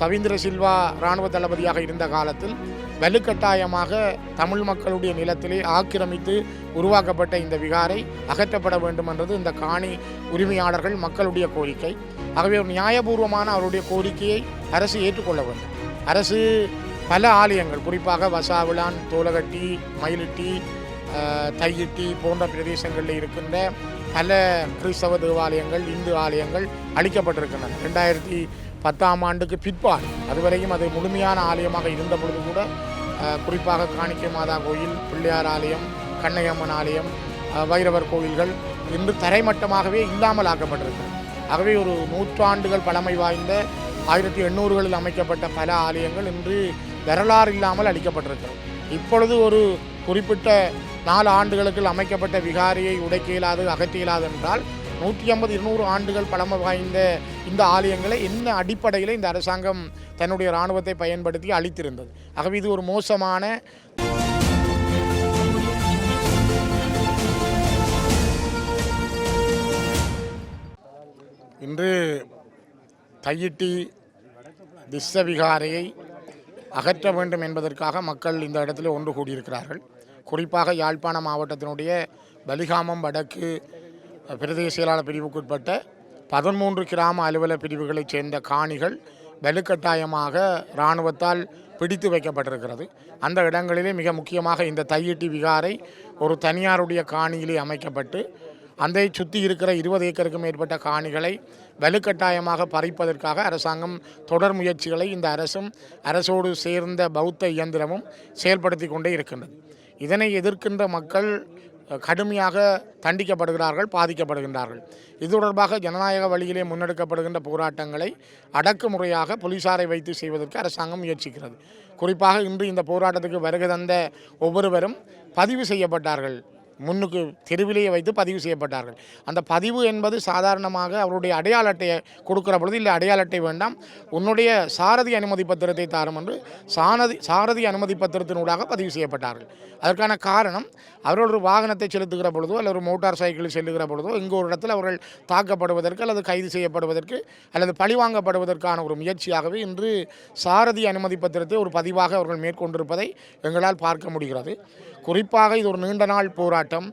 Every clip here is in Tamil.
சவீந்திர சில்வா இராணுவ தளபதியாக இருந்த காலத்தில் வலுக்கட்டாயமாக தமிழ் மக்களுடைய நிலத்திலே ஆக்கிரமித்து உருவாக்கப்பட்ட இந்த விகாரை அகற்றப்பட வேண்டும் என்றது இந்த காணி உரிமையாளர்கள் மக்களுடைய கோரிக்கை. ஆகவே ஒரு நியாயபூர்வமான அவருடைய கோரிக்கையை அரசு ஏற்றுக்கொள்ள வேண்டும். அரசு பல ஆலயங்கள் குறிப்பாக வசாவிளான் தோலகட்டி மயிலிட்டி தையிட்டி போன்ற பிரதேசங்களில் இருக்கின்ற பல கிறிஸ்தவ தேவாலயங்கள் இந்து ஆலயங்கள் அழிக்கப்பட்டிருக்கின்றன. ரெண்டாயிரத்தி பத்தாம் ஆண்டுக்கு பிற்பாடு அதுவரையும் அது முழுமையான ஆலயமாக இருந்த பொழுது கூட குறிப்பாக காணிக்கை மாதா கோயில் பிள்ளையார் ஆலயம் கண்ணையம்மன் ஆலயம் வைரவர் கோயில்கள் இன்று தரைமட்டமாகவே இல்லாமல் ஆக்கப்பட்டிருக்கிறது. ஆகவே ஒரு நூற்றாண்டுகள் பழமை வாய்ந்த ஆயிரத்தி எண்ணூறுகளில் அமைக்கப்பட்ட பல ஆலயங்கள் இன்று வரலாறு இல்லாமல் அளிக்கப்பட்டிருக்கிறது இப்பொழுது ஒரு குறிப்பிட்ட நாலு ஆண்டுகளுக்கு அமைக்கப்பட்ட விகாரியை உடைக்க இயலாது அகற்ற இயலாது என்றால் நூற்றி ஐம்பது இருநூறு ஆண்டுகள் பழமை வாய்ந்த இந்த ஆலயங்களை என்ன அடிப்படையில் இந்த அரசாங்கம் தன்னுடைய இராணுவத்தை பயன்படுத்தி அளித்திருந்தது ஆகவே இது ஒரு மோசமான இன்று தையிட்டி திஸ்ஸவிகாரையை அகற்ற வேண்டும் என்பதற்காக மக்கள் இந்த இடத்துல ஒன்று கூடியிருக்கிறார்கள். குறிப்பாக யாழ்ப்பாண மாவட்டத்தினுடைய பலிகாமம் வடக்கு பிரதேச செயலாளர் பிரிவுக்குட்பட்ட பதிமூன்று கிராம அலுவலக பிரிவுகளைச் சேர்ந்த காணிகள் வலுக்கட்டாயமாக இராணுவத்தால் பிடித்து வைக்கப்பட்டிருக்கிறது. அந்த இடங்களிலே மிக முக்கியமாக இந்த தையிட்டி விகாரை ஒரு தனியாருடைய காணியிலே அமைக்கப்பட்டு அதை சுற்றி இருக்கிற இருபது ஏக்கருக்கும் மேற்பட்ட காணிகளை வலுக்கட்டாயமாக பறிப்பதற்காக அரசாங்கம் தொடர் முயற்சிகளை இந்த அரசும் அரசோடு சேர்ந்த பௌத்த இயந்திரமும் செயல்படுத்தி கொண்டே இருக்கின்றது. இதனை எதிர்க்கின்ற மக்கள் கடுமையாக தண்டிக்கப்படுகிறார்கள் பாதிக்கப்படுகின்றார்கள். இது தொடர்பாக ஜனநாயக வழியிலே முன்னெடுக்கப்படுகின்ற போராட்டங்களை அடக்குமுறையாக போலீசாரை வைத்து செய்வதற்கு அரசாங்கம் முயற்சிக்கிறது. குறிப்பாக இன்று இந்த போராட்டத்துக்கு வருகை தந்த ஒவ்வொருவரும் பதிவு செய்யப்பட்டார்கள். முன்னுக்கு தெருவிலேயே வைத்து பதிவு செய்யப்பட்டார்கள். அந்த பதிவு என்பது சாதாரணமாக அவருடைய அடையாள அட்டையை கொடுக்கிற பொழுது இல்லை அடையாள அட்டை வேண்டாம். உன்னுடைய சாரதி அனுமதி பத்திரத்தை தாரும் என்று சாரதி சாரதி அனுமதி பத்திரத்தினூடாக பதிவு செய்யப்பட்டார்கள். அதற்கான காரணம் அவர்கள் ஒரு வாகனத்தை செலுத்துகிற பொழுதோ அல்லது ஒரு மோட்டார் சைக்கிளில் செல்லுகிற பொழுதோ இங்கே ஒரு இடத்தில் அவர்கள் தாக்கப்படுவதற்கு அல்லது கைது செய்யப்படுவதற்கு அல்லது பழிவாங்கப்படுவதற்கான ஒரு முயற்சியாகவே இன்று சாரதி அனுமதி பத்திரத்தை ஒரு பதிவாக அவர்கள் மேற்கொண்டிருப்பதை எங்களால் பார்க்க முடிகிறது. குறிப்பாக இது ஒரு நீண்ட நாள் போராட்டம்.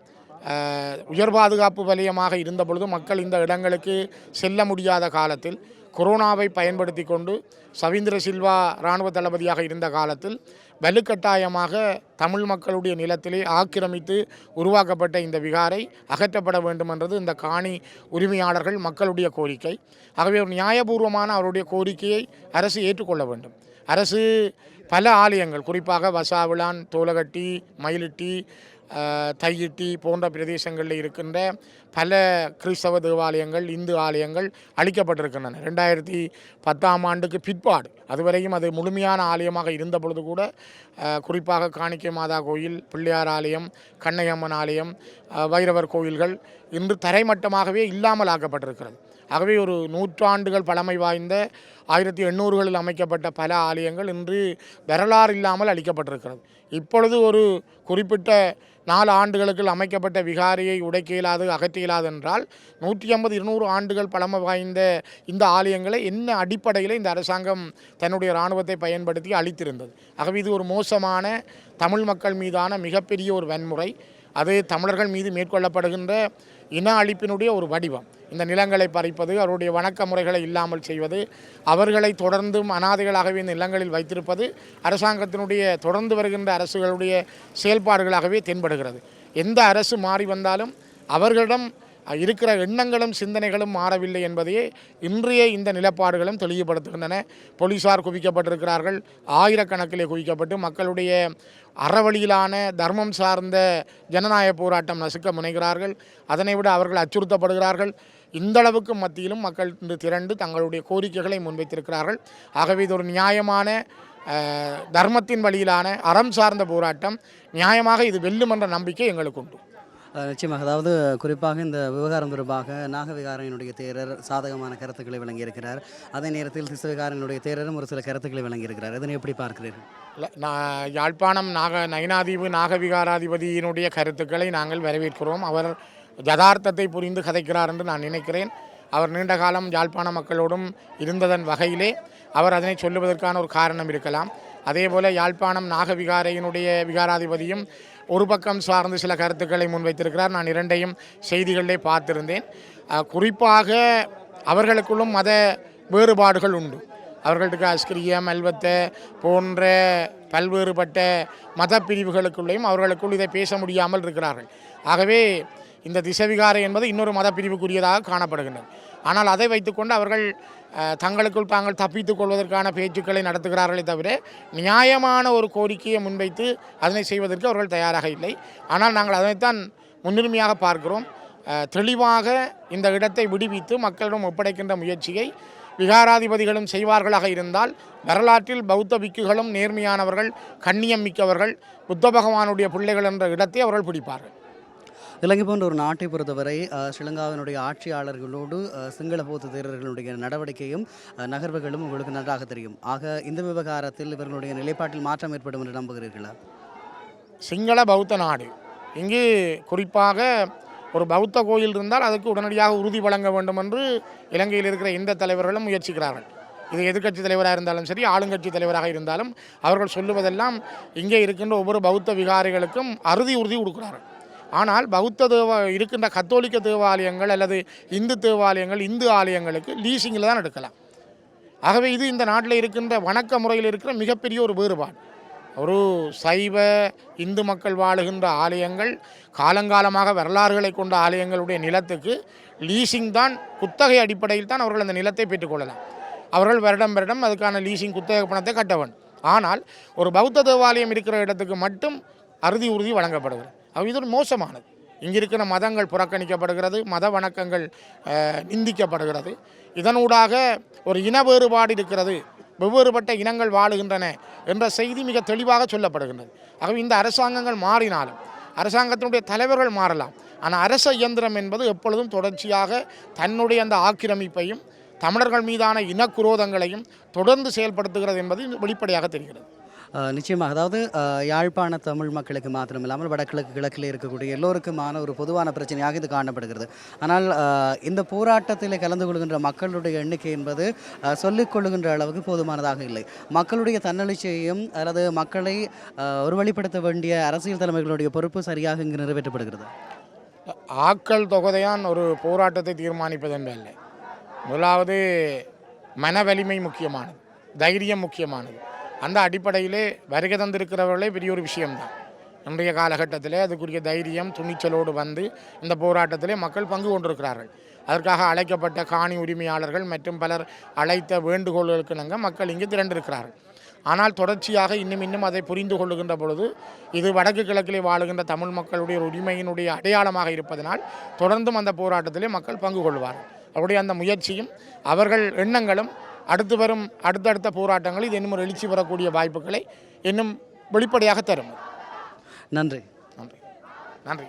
உயர் பாதுகாப்பு வலயமாக இருந்த பொழுது மக்கள் இந்த இடங்களுக்கு செல்ல முடியாத காலத்தில் கொரோனாவை பயன்படுத்தி கொண்டு சவீந்திர சில்வா இராணுவ தளபதியாக இருந்த காலத்தில் வலுக்கட்டாயமாக தமிழ் மக்களுடைய நிலத்திலே ஆக்கிரமித்து உருவாக்கப்பட்ட இந்த விகாரை அகற்றப்பட வேண்டும் என்றது இந்த காணி உரிமையாளர்கள் மக்களுடைய கோரிக்கை. ஆகவே ஒரு நியாயபூர்வமான அவருடைய கோரிக்கையை அரசு ஏற்றுக்கொள்ள வேண்டும். அரசு பல ஆலயங்கள் குறிப்பாக வசாவிளான் தோலகட்டி மயிலிட்டி தையிட்டி போன்ற பிரதேசங்களில் இருக்கின்ற பல கிறிஸ்தவ தேவாலயங்கள் இந்து ஆலயங்கள் அழிக்கப்பட்டிருக்கின்றன. ரெண்டாயிரத்தி பத்தாம் ஆண்டுக்கு பிற்பாடு அதுவரையும் அது முழுமையான ஆலயமாக இருந்த பொழுது கூட குறிப்பாக காணிக்கை மாதா கோயில் பிள்ளையார் ஆலயம் கண்ணையம்மன் ஆலயம் வைரவர் கோயில்கள் இன்று தரைமட்டமாகவே இல்லாமல் ஆக்கப்பட்டிருக்கிறது. ஆகவே ஒரு நூற்றாண்டுகள் பழமை வாய்ந்த ஆயிரத்தி எண்ணூறுகளில் அமைக்கப்பட்ட பல ஆலயங்கள் இன்று வரலாறு இல்லாமல் அளிக்கப்பட்டிருக்கிறது இப்பொழுது ஒரு குறிப்பிட்ட நாலு ஆண்டுகளுக்குள் அமைக்கப்பட்ட விகாரியை உடைக்க இயலாது அகற்ற இயலாது என்றால் நூற்றி ஐம்பது இருநூறு ஆண்டுகள் பழமை வாய்ந்த இந்த ஆலயங்களை என்ன அடிப்படையில் இந்த அரசாங்கம் தன்னுடைய இராணுவத்தை பயன்படுத்தி அளித்திருந்தது ஆகவே இது ஒரு மோசமான தமிழ் மக்கள் மீதான மிகப்பெரிய ஒரு வன்முறை. அது தமிழர்கள் மீது மேற்கொள்ளப்படுகின்ற இன அழிப்பினுடைய ஒரு வடிவம். இந்த நிலங்களை பறிப்பது அவருடைய வணக்க முறைகளை இல்லாமல் செய்வது அவர்களை தொடர்ந்தும் அனாதைகளாகவே இந்த நிலங்களில் வைத்திருப்பது அரசாங்கத்தினுடைய தொடர்ந்து வருகின்ற அரசுகளுடைய செயல்பாடுகளாகவே தென்படுகிறது. எந்த அரசு மாறி வந்தாலும் அவர்களிடம் இருக்கிற எண்ணங்களும் சிந்தனைகளும் மாறவில்லை என்பதையே இன்றைய இந்த நிலப்பாடுகளும் தெளிவுபடுத்துகின்றன. போலீசார் குவிக்கப்பட்டிருக்கிறார்கள். ஆயிரக்கணக்கிலே குவிக்கப்பட்டு மக்களுடைய அறவழியிலான தர்மம் சார்ந்த ஜனநாயக போராட்டம் நசுக்க முனைகிறார்கள். அதனை விட அவர்கள் அச்சுறுத்தப்படுகிறார்கள். இந்த அளவுக்கு மத்தியிலும் மக்கள் இன்று திரண்டு தங்களுடைய கோரிக்கைகளை முன்வைத்திருக்கிறார்கள். ஆகவே இது ஒரு நியாயமான தர்மத்தின் வழியிலான அறம் சார்ந்த போராட்டம். நியாயமாக இது வெல்லும் என்ற நம்பிக்கை எங்களுக்கு உண்டு. நிச்சயமாக. அதாவது குறிப்பாக இந்த விவகாரம் தொடர்பாக நாகவிகாரனுடைய தேரர் சாதகமான கருத்துக்களை வழங்கியிருக்கிறார் அதே நேரத்தில் சிசுவிகாரனுடைய தேரரும் ஒரு சில கருத்துக்களை வழங்கியிருக்கிறார் அதனை எப்படி பார்க்கிறீர்கள்? இல்லை நான் யாழ்ப்பாணம் நாக நயினாதீவு நாகவிகாராதிபதியினுடைய கருத்துக்களை நாங்கள் வரவேற்கிறோம். அவர் யதார்த்தத்தை புரிந்து கதைக்கிறார் என்று நான் நினைக்கிறேன். அவர் நீண்ட காலம் யாழ்ப்பாண மக்களோடும் இருந்ததன் வகையிலே அவர் அதனை சொல்லுவதற்கான ஒரு காரணம் இருக்கலாம். அதே போல் யாழ்ப்பாணம் நாகவிகாரையினுடைய விகாராதிபதியும் ஒரு பக்கம் சார்ந்து சில கருத்துக்களை முன்வைத்திருக்கிறார். நான் இரண்டையும் செய்திகளிலே பார்த்திருந்தேன். குறிப்பாக அவர்களுக்குள்ளும் மத வேறுபாடுகள் உண்டு. அவர்களுக்கு அஸ்கிரியம் அல்வத்த போன்ற பல்வேறுபட்ட மத பிரிவுகளுக்குள்ளேயும் அவர்களுக்குள் இதை பேச முடியாமல் இருக்கிறார்கள். ஆகவே இந்த திசவிகாரை என்பது இன்னொரு மத பிரிவுக்குரியதாக காணப்படுகின்றது. ஆனால் அதை வைத்துக்கொண்டு அவர்கள் தங்களுக்குள் தாங்கள் தப்பித்துக் கொள்வதற்கான பேச்சுக்களை நடத்துகிறார்களே தவிர நியாயமான ஒரு கோரிக்கையை முன்வைத்து அதனை செய்வதற்கு அவர்கள் தயாராக இல்லை. ஆனால் நாங்கள் அதனைத்தான் முன்னுரிமையாக பார்க்கிறோம். தெளிவாக இந்த இடத்தை விடுவித்து மக்களிடம் ஒப்படைக்கின்ற முயற்சியை விகாராதிபதிகளும் செய்வார்களாக இருந்தால் வரலாற்றில் பௌத்த பிக்குகளும் நேர்மையானவர்கள் கண்ணியம் மிக்கவர்கள் புத்த பகவானுடைய பிள்ளைகள் என்ற இடத்தை அவர்கள் பிடிப்பார்கள். இலங்கை போன்ற ஒரு நாட்டை பொறுத்தவரை ஸ்ரீலங்காவினுடைய ஆட்சியாளர்களோடு சிங்கள பௌத்த தேரர்களுடைய நடவடிக்கையும் நகர்வுகளும் உங்களுக்கு நன்றாக தெரியும். ஆக இந்த விவகாரத்தில் இவர்களுடைய நிலைப்பாட்டில் மாற்றம் ஏற்படும் என்று நம்புகிறீர்களா? சிங்கள பௌத்த நாடு. இங்கு குறிப்பாக ஒரு பௌத்த கோயில் இருந்தால் அதுக்கு உடனடியாக உறுதி வழங்க வேண்டும் என்று இலங்கையில் இருக்கிற எந்த தலைவர்களும் முயற்சிக்கிறார்கள். இது எதிர்க்கட்சி தலைவராக இருந்தாலும் சரி ஆளுங்கட்சி தலைவராக இருந்தாலும் அவர்கள் சொல்லுவதெல்லாம் இங்கே இருக்கின்ற ஒவ்வொரு பௌத்த விகாரிகளுக்கும் அறுதி உறுதி கொடுக்கிறார்கள். ஆனால் பௌத்த தேவ இருக்கின்ற கத்தோலிக்க தேவாலயங்கள் அல்லது இந்து தேவாலயங்கள் இந்து ஆலயங்களுக்கு லீசிங்கில் தான் எடுக்கலாம். ஆகவே இது இந்த நாட்டில் இருக்கின்ற வணக்க முறையில் இருக்கிற மிகப்பெரிய ஒரு வேறுபாடு. ஒரு சைவ இந்து மக்கள் வாழுகின்ற ஆலயங்கள் காலங்காலமாக வரலாறுகளை கொண்ட ஆலயங்களுடைய நிலத்துக்கு லீசிங் தான் குத்தகை அடிப்படையில் தான் அவர்கள் அந்த நிலத்தை பெற்றுக்கொள்ளலாம். அவர்கள் வருடம் வருடம் அதுக்கான லீசிங் குத்தகை பணத்தை கட்டவன் ஆனால் ஒரு பௌத்த தேவாலயம் இருக்கிற இடத்துக்கு மட்டும் அறுதி உறுதி வழங்கப்படுகிறது. இது ஒரு மோசமானது. இங்கே இருக்கிற மதங்கள் புறக்கணிக்கப்படுகிறது மத வணக்கங்கள் நிந்திக்கப்படுகிறது. இதனூடாக ஒரு இன வேறுபாடு இருக்கிறது. வெவ்வேறுபட்ட இனங்கள் வாழுகின்றன என்ற செய்தி மிக தெளிவாக சொல்லப்படுகின்றது. ஆகவே இந்த அரசாங்கங்கள் மாறினாலும் அரசாங்கத்தினுடைய தலைவர்கள் மாறலாம். ஆனால் அரச இயந்திரம் என்பது எப்பொழுதும் தொடர்ச்சியாக தன்னுடைய அந்த ஆக்கிரமிப்பையும் தமிழர்கள் மீதான இனக்குரோதங்களையும் தொடர்ந்து செயல்படுத்துகிறது என்பது வெளிப்படையாக தெரிகிறது. நிச்சயமாக. அதாவது யாழ்ப்பாண தமிழ் மக்களுக்கு மாத்திரமில்லாமல் வடகிழக்கு கிழக்கில் இருக்கக்கூடிய எல்லோருக்குமான ஒரு பொதுவான பிரச்சனையாக இது காணப்படுகிறது. ஆனால் இந்த போராட்டத்தில் கலந்து கொள்கின்ற மக்களுடைய எண்ணிக்கை என்பது அஹ், சொல்லிக் கொள்ளுகின்ற அளவுக்கு போதுமானதாக இல்லை. மக்களுடைய தன்னெழுச்சியையும் அல்லது மக்களை ஒருவழிப்படுத்த வேண்டிய அரசியல் தலைமைகளுடைய பொறுப்பு சரியாக இங்கு நிறைவேற்றப்படுகிறது. ஆக்கள் தொகுதையான் ஒரு போராட்டத்தை தீர்மானிப்பது முதலாவது மன வலிமை முக்கியமானது தைரியம் முக்கியமானது. அந்த அடிப்படையிலே வருகை தந்திருக்கிறவர்களே பெரிய ஒரு விஷயம்தான். இன்றைய காலகட்டத்தில் அதுக்குரிய தைரியம் துணிச்சலோடு வந்து இந்த போராட்டத்திலே மக்கள் பங்கு கொண்டிருக்கிறார்கள். அதற்காக அழைக்கப்பட்ட காணி உரிமையாளர்கள் மற்றும் பலர் அழைத்த வேண்டுகோள்களுக்கு நாங்கள் மக்கள் இங்கு திரண்டிருக்கிறார்கள். ஆனால் தொடர்ச்சியாக இன்னும் இன்னும் அதை புரிந்து கொள்ளுகின்ற பொழுது இது வடக்கு கிழக்கிலே வாழுகின்ற தமிழ் மக்களுடைய ஒரு உரிமையினுடைய அடையாளமாக இருப்பதனால் தொடர்ந்தும் அந்த போராட்டத்திலே மக்கள் பங்கு கொள்வார்கள். அவருடைய அந்த முயற்சியும் அவர்கள் எண்ணங்களும் அடுத்து வரும் அடுத்தடுத்த போராட்டங்களில் இது இன்னும் ஒரு எழுச்சி பெறக்கூடிய வாய்ப்புகளை இன்னும் வெளிப்படையாக தரும். நன்றி. நன்றி. நன்றி.